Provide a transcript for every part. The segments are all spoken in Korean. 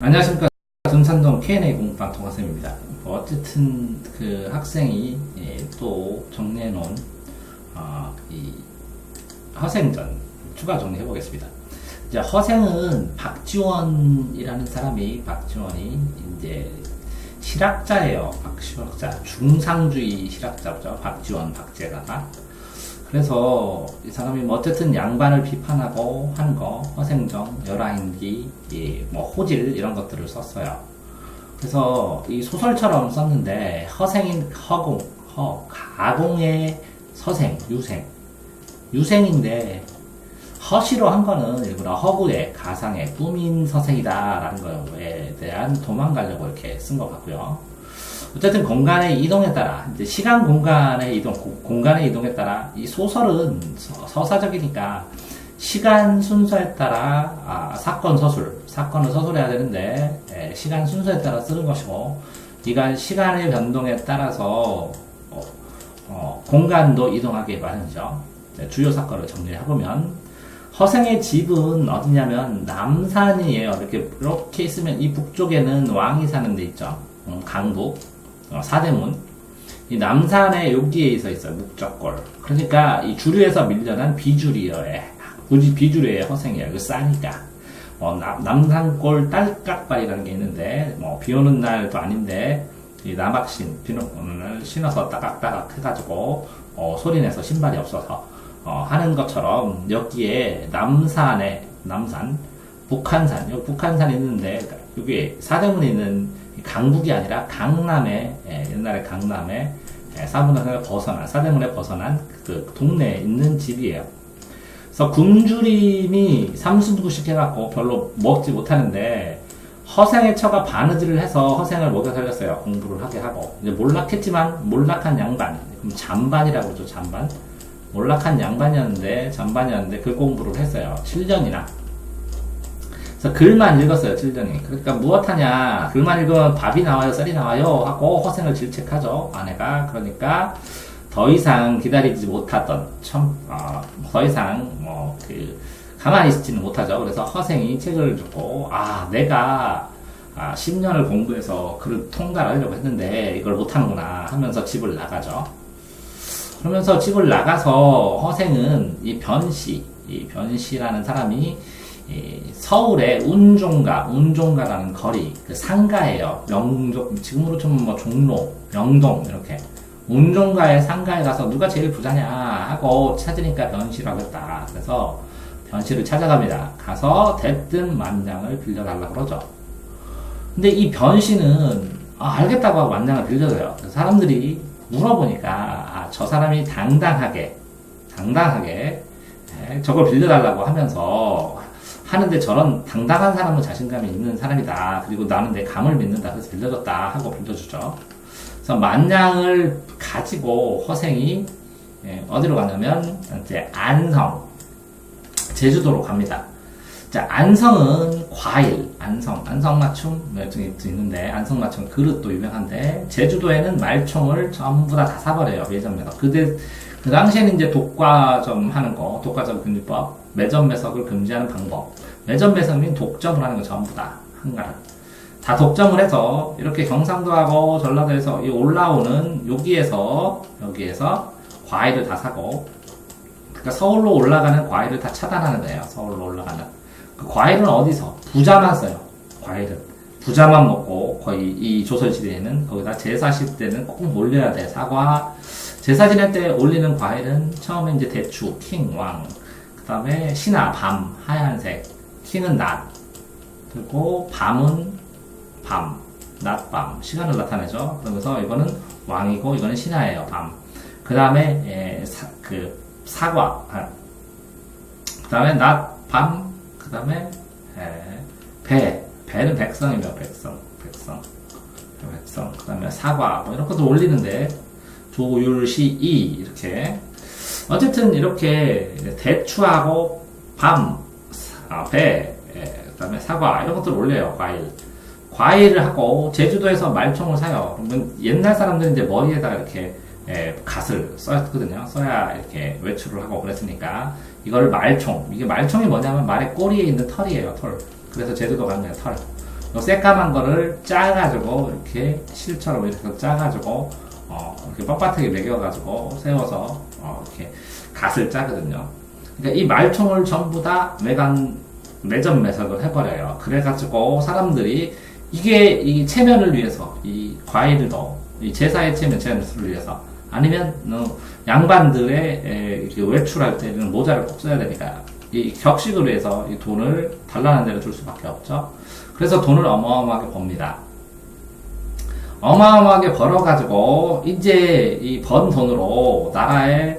안녕하십니까. 금산동 K&A 공부방 동학생입니다. 뭐 어쨌든 그 학생이 예, 또 정리해놓은 어, 이 허생전 추가 정리해 보겠습니다. 이제 허생은 박지원이라는 사람이 박지원이 이제 실학자예요. 박실학자 중상주의 실학자죠. 박지원 박제가가 그래서 이 사람이 뭐 어쨌든 양반을 비판하고 한 거, 허생정, 열하인기, 이뭐 호질 이런 것들을 썼어요. 그래서 이 소설처럼 썼는데 허생인 허공, 허 가공의 서생, 유생, 유생인데 허시로 한 거는 일부러 허구의 가상의 꾸민 서생이다라는 거에 대한 도망가려고 이렇게 쓴 것 같고요. 어쨌든 공간의 이동에 따라 이제 시간 공간의 이동 고- 공간의 이동에 따라 이 소설은 서, 사적이니까 시간 순서에 따라 아, 사건 서술 사건을 서술해야 되는데 예, 시간 순서에 따라 쓰는 것이고 이가 시간의 변동에 따라서 어, 어, 공간도 이동하게 마련이죠. 주요 사건을 정리해 보면 허생의 집은 어디냐면 남산이에요. 이렇게 이렇게 있으면 이 북쪽에는 왕이 사는 데 있죠. 음, 강북 어, 사대문. 이 남산에 여기에 있어 있어요 묵적골. 그러니까 이 주류에서 밀려난 비주류의 굳이 비주류의 허생이에요. 그 싸니까 어, 남, 남산골 딸깍발이라는 게 있는데 뭐 비 오는 날도 아닌데 이 남학신 비 오는 날 신어서 따각따각 해가지고 어, 소리내서 신발이 없어서 어, 하는 것처럼 여기에 남산에 남산 북한산. 여기 북한산 있는데 여기 사대문에 있는 이 강북이 아니라 강남에 예, 옛날에 강남에 예, 사문화가 벗어난 사대문에 벗어난 그 동네에 있는 집이에요. 그래서 굶주림이 삼순구식 해갖고 별로 먹지 못하는데 허생의 처가 바느질을 해서 허생을 먹여 살렸어요. 공부를 하게 하고 이제 몰락했지만 몰락한 양반 그럼 잠반이라고 그러죠 잠반 몰락한 양반이었는데 잠반이었는데 그 공부를 했어요. 7년이나 그래서 글만 읽었어요, 7년이. 그러니까 무엇하냐. 글만 읽으면 밥이 나와요, 쌀이 나와요. 하고 허생을 질책하죠, 아내가. 그러니까 더 이상 기다리지 못하던, 참, 어, 더 이상, 뭐, 그, 가만히 있지는 못하죠. 그래서 허생이 책을 주고, 아, 내가, 아, 10년을 공부해서 글을 통과를 하려고 했는데, 이걸 못하는구나 하면서 집을 나가죠. 그러면서 집을 나가서 허생은 이 변씨, 이 변씨라는 사람이 이 서울의 운종가, 운종가라는 거리, 그 상가예요. 명종, 지금으로 치면 뭐 종로, 명동, 이렇게. 운종가의 상가에 가서 누가 제일 부자냐 하고 찾으니까 변씨라고 했다. 그래서 변씨를 찾아갑니다. 가서 대뜸 만장을 빌려달라고 그러죠. 근데 이 변씨는 아, 알겠다고 하고 만장을 빌려줘요. 사람들이 물어보니까 아, 저 사람이 당당하게, 당당하게 예, 저걸 빌려달라고 하면서 하는데 저런 당당한 사람은 자신감이 있는 사람이다. 그리고 나는 내 감을 믿는다. 그래서 빌려줬다. 하고 빌려주죠. 그래서 만냥을 가지고 허생이 예, 어디로 가냐면 이제 안성, 제주도로 갑니다. 자, 안성은 과일, 안성, 안성맞춤 몇 네, 있는데 안성맞춤 그릇도 유명한데 제주도에는 말총을 전부 다, 다 사버려요 매점에서. 그때 그 당시에는 이제 독과점 하는 거, 독과점 금지법, 매점 매석을 금지하는 방법, 매점 매석인 독점을 하는 거 전부 다 한가를 다 독점을 해서 이렇게 경상도하고 전라도에서 이 올라오는 여기에서 여기에서 과일을 다 사고 그러니까 서울로 올라가는 과일을 다 차단하는 거예요. 서울로 올라가는. 그 과일은 어디서? 부자만 써요. 과일은. 부자만 먹고 거의 이 조선 시대에는 거기다 제사 실 때는 꼭 올려야 돼 사과. 제사 지낼 때 올리는 과일은 처음에 이제 대추, 킹, 왕, 그 다음에 신화, 밤, 하얀색, 킹은 낮, 그리고 밤은 밤, 낮밤, 시간을 나타내죠. 그러면서 이거는 왕이고 이거는 신하예요, 밤. 그 다음에 그 사과, 아, 그 다음에 낮, 밤, 그 다음에 배, 배는 백성이며 백성, 백성, 백성. 그 다음에 사과, 뭐 이런 것도 올리는데. 조율시 이. 이렇게 어쨌든 이렇게 대추하고 밤, 아, 배, 예, 그다음에 사과 이런 것들 올려요 과일. 과일을 하고 제주도에서 말총을 사요. 옛날 사람들은 이제 머리에다가 이렇게 예, 갓을 썼거든요. 써야 이렇게 외출을 하고 그랬으니까 이거를 말총. 이게 말총이 뭐냐면 말의 꼬리에 있는 털이에요. 털. 그래서 제주도 가면 털. 요 새까만 거를 짜가지고 이렇게 실처럼 이렇게 짜가지고 어, 이렇게 뻣뻣하게 매겨가지고 세워서 어, 이렇게 갓을 짜거든요. 그러니까 이 말총을 전부 다 매간 매점 매석을 해버려요. 그래가지고 사람들이 이게 이 체면을 위해서 이 과일도 이 제사의 체면 제사를 위해서 아니면 어, 양반들의 에, 이렇게 외출할 때는 모자를 꼭 써야 되니까 이 격식으로 해서 이 돈을 달라는 대로 줄 수밖에 없죠. 그래서 돈을 어마어마하게 법니다. 어마어마하게 벌어가지고 이제 이 번 돈으로 나라에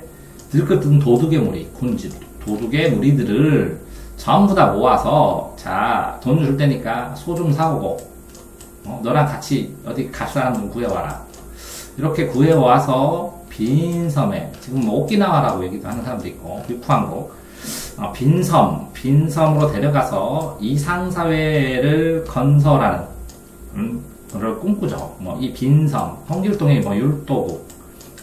들끓던 도둑의 무리, 군집, 도둑의 무리들을 전부 다 모아서 자 돈 줄 테니까 소 좀 사오고 어, 너랑 같이 어디 갈 사람 좀 구해와라. 이렇게 구해와서 빈 섬에 지금 뭐 오키나와라고 얘기도 하는 사람도 있고 유쿠항고 어, 빈 섬, 빈 섬으로 데려가서 이상 사회를 건설하는 음, 를 꿈꾸죠. 뭐 이 빈섬, 홍길동의 뭐 율도국,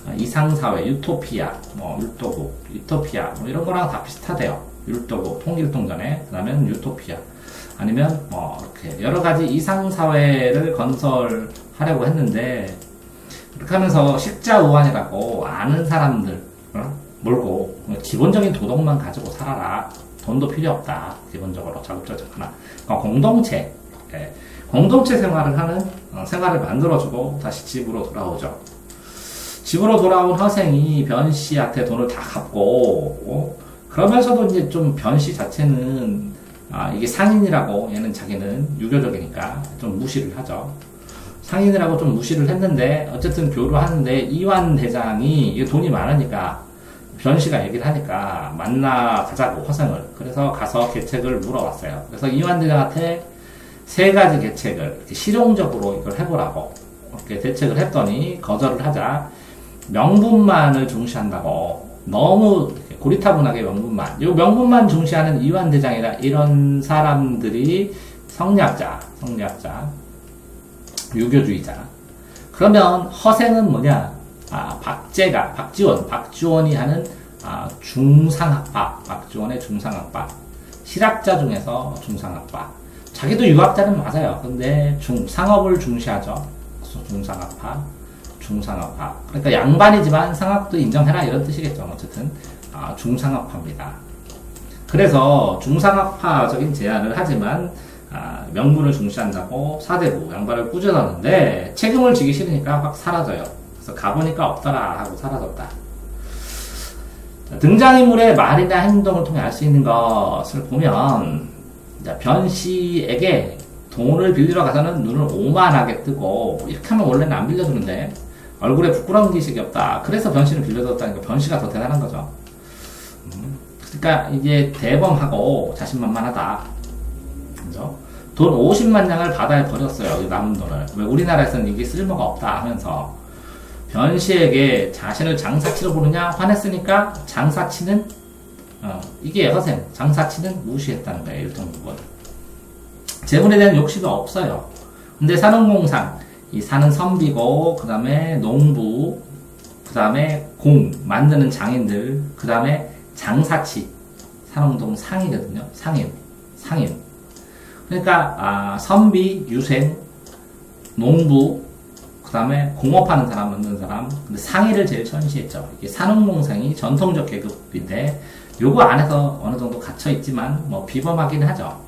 어, 이상 사회, 유토피아, 뭐 율도국, 유토피아 뭐 이런 거랑 다 비슷하대요. 율도국, 통길동 전에 그다음엔 유토피아. 아니면 뭐 이렇게 여러 가지 이상 사회를 건설하려고 했는데 그렇게 하면서 식자우환이라고 아는 사람들 어? 몰고 기본적인 도덕만 가지고 살아라. 돈도 필요 없다. 기본적으로 자급자족 하나. 그러니까 공동체, 예. 공동체 생활을 하는 어, 생활을 만들어주고 다시 집으로 돌아오죠. 집으로 돌아온 허생이 변 씨한테 돈을 다 갚고 어? 그러면서도 이제 좀 변 씨 자체는 아, 이게 상인이라고 얘는 자기는 유교적이니까 좀 무시를 하죠. 상인이라고 좀 무시를 했는데 어쨌든 교류하는데 이완 대장이 이게 돈이 많으니까 변 씨가 얘기를 하니까 만나 가자고 허생을 그래서 가서 계책을 물어봤어요. 그래서 이완 대장한테 세 가지 계책을 실용적으로 이걸 해보라고 이렇게 대책을 했더니 거절을 하자. 명분만을 중시한다고. 너무 고리타분하게 명분만. 이 명분만 중시하는 이완 대장이라 이런 사람들이 성리학자 성리학자 유교주의자. 그러면 허생은 뭐냐? 아 박재가 박지원 박지원이 하는 아, 중상학파 박지원의 중상학파 실학자 중에서 중상학파 자기도 유학자는 맞아요. 근데 중, 상업을 중시하죠. 중상학파, 중상학파. 그러니까 양반이지만 상학도 인정해라 이런 뜻이겠죠. 어쨌든 아, 중상학파입니다. 그래서 중상학파적인 제안을 하지만 아, 명분을 중시한다고 사대부 양반을 꾸짖었는데 책임을 지기 싫으니까 확 사라져요. 그래서 가보니까 없더라 하고 사라졌다. 등장인물의 말이나 행동을 통해 알 수 있는 것을 보면 변 씨에게 돈을 빌리러 가서는 눈을 오만하게 뜨고 이렇게 하면 원래는 안 빌려주는데 얼굴에 부끄러운 기색이 없다. 그래서 변 씨는 빌려줬다니까 변 씨가 더 대단한 거죠. 음, 그러니까 이게 대범하고 자신만만하다. 그죠? 돈 50만 양을 바다에 버렸어요. 남은 돈을. 왜 우리나라에서는 이게 쓸모가 없다 하면서 변 씨에게 자신을 장사치로 보느냐 화냈으니까 장사치는 어, 이게 허생, 장사치는 무시했다는 거예요, 일정부분. 재물에 대한 욕심이 없어요. 근데 산업공상, 이 산은 선비고, 그 다음에 농부, 그 다음에 공, 만드는 장인들, 그 다음에 장사치, 산업동 상이거든요. 상인, 상인. 그러니까, 아, 선비, 유생, 농부, 그 다음에 공업하는 사람, 만드는 사람, 근데 상의를 제일 천시했죠. 이게 산업공상이 전통적 계급인데, 요거 안에서 어느 정도 갇혀 있지만 뭐 비범하긴 하죠.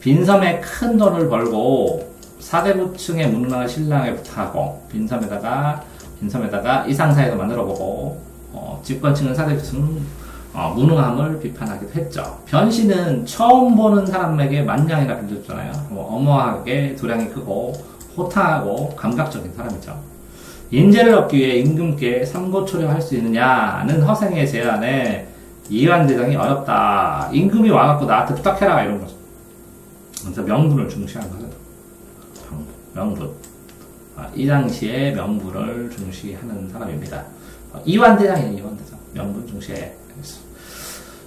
빈섬에 큰 돈을 벌고 사대부층의 문왕을 신랑에 부탁하고 빈섬에다가 빈섬에다가 이상사회도 만들어보고 어, 집권층은 사대부층 어, 무능함을 비판하기도 했죠. 변 씨는 처음 보는 사람에게 만냥이라 불렸잖아요. 뭐 어머하게 도량이 크고 호탕하고 감각적인 사람이죠. 인재를 얻기 위해 임금께 삼고초려할 수 있느냐는 허생의 제안에 이해관 대장이 어렵다. 임금이 와갖고 나한테 부탁해라 이런 거죠. 그래서 명분을 중시한 거죠. 명분. 아, 이 당시에 명분을 중시하는 사람입니다. 어, 이완 대장이에요. 이완 대장. 명분 중시해.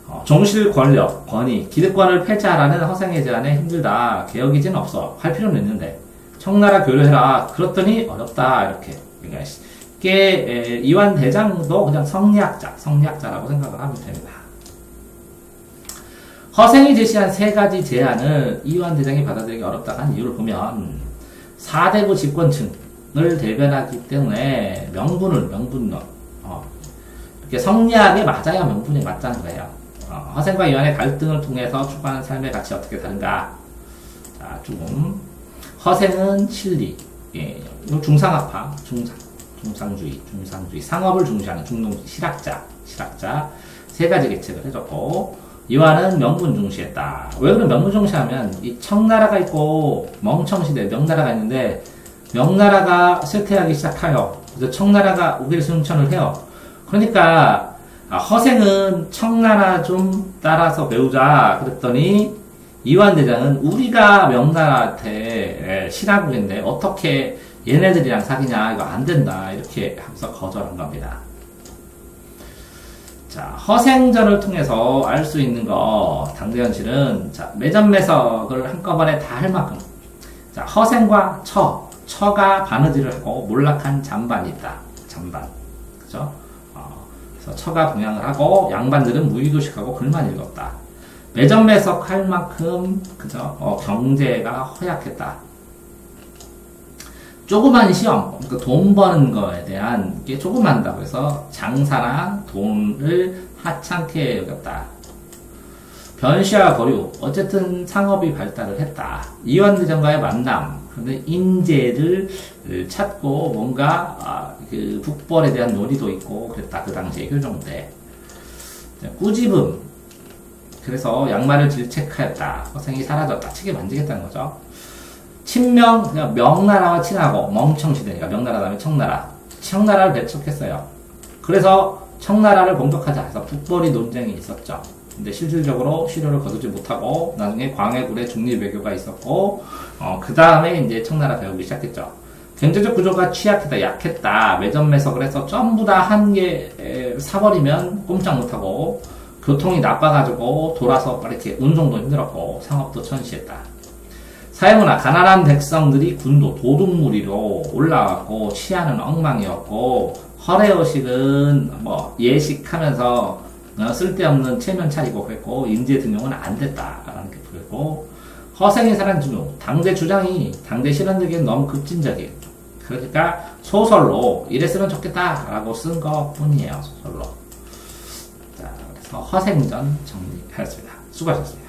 어, 종실 권력, 권위, 기득권을 폐지하라는 허생의 제안에 힘들다. 개혁이진 없어. 할 필요는 있는데. 청나라 교류해라. 그렇더니 어렵다. 이렇게. 그러니까 이게 이완 대장도 그냥 성리학자, 성리학자라고 생각을 하면 됩니다. 허생이 제시한 세 가지 제안을 이완 대장이 받아들이기 어렵다고 한 이유를 보면 사대부 집권층을 대변하기 때문에 명분을 명분론 어, 이렇게 성리학에 맞아야 명분이 맞다는 거예요. 어, 허생과 이완의 갈등을 통해서 추구하는 삶의 가치 어떻게 다른가? 자, 조금 허생은 실리, 예, 중상학파, 중상, 중상주의, 중상주의, 상업을 중시하는 중농 실학자, 실학자 세 가지 계책을 해줬고 이완은 명분 중시했다. 왜 그런 명분 중시하면 이 청나라가 있고 멍청시대 명나라가 있는데 명나라가 쇠퇴하기 시작하여 그래서 청나라가 우길 승천을 해요. 그러니까 아, 허생은 청나라 좀 따라서 배우자 그랬더니 이완 대장은 우리가 명나라한테 신하국인데 어떻게 얘네들이랑 사귀냐 이거 안 된다 이렇게 하면서 거절한 겁니다. 자 허생전을 통해서 알 수 있는 거 당대 현실은 자 매점매석을 한꺼번에 다 할 만큼 자 허생과 처 처가 바느질을 하고 몰락한 잔반이 있다 잔반 그죠? 어, 그래서 처가 동양을 하고 양반들은 무의도식하고 글만 읽었다. 매점매석 할 만큼 그죠? 어, 경제가 허약했다. 조그만 시험, 그러니까 돈 버는 거에 대한 게 조그만다고 해서 장사나 돈을 하찮게 여겼다. 변시와 거류, 어쨌든 상업이 발달을 했다. 이완대전과의 만남, 그런데 인재를 찾고 뭔가 아, 그 북벌에 대한 논의도 있고 그랬다. 그 당시에 교정대. 꾸집음, 그래서 양말을 질책하였다. 허생이 사라졌다. 책에 만지겠다는 거죠. 친명, 그냥 명나라와 친하고 멍청시대니까 명나라 다음에 청나라. 청나라를 배척했어요. 그래서 청나라를 공격하자 해서 북벌이 논쟁이 있었죠. 근데 실질적으로 실효를 거두지 못하고 나중에 광해군의 중립 외교가 있었고 어, 그 다음에 이제 청나라 배우기 시작했죠. 경제적 구조가 취약했다, 약했다, 매점 매석을 해서 전부 다 한 개 사버리면 꼼짝 못하고 교통이 나빠가지고 돌아서 이렇게 운송도 힘들었고 상업도 천시했다. 사회문화 가난한 백성들이 군도 도둑무리로 올라왔고 치안은 엉망이었고 허례의식은 뭐 예식하면서 어, 쓸데없는 체면 차리고 그랬고 인재 등용은 안 됐다라는 게 보였고 허생의 사랑 중요 당대 주장이 당대 실현되기엔 너무 급진적이에요. 그러니까 소설로 이랬으면 좋겠다라고 쓴 것 뿐이에요 소설로. 자 그래서 허생전 정리하였습니다. 수고하셨습니다.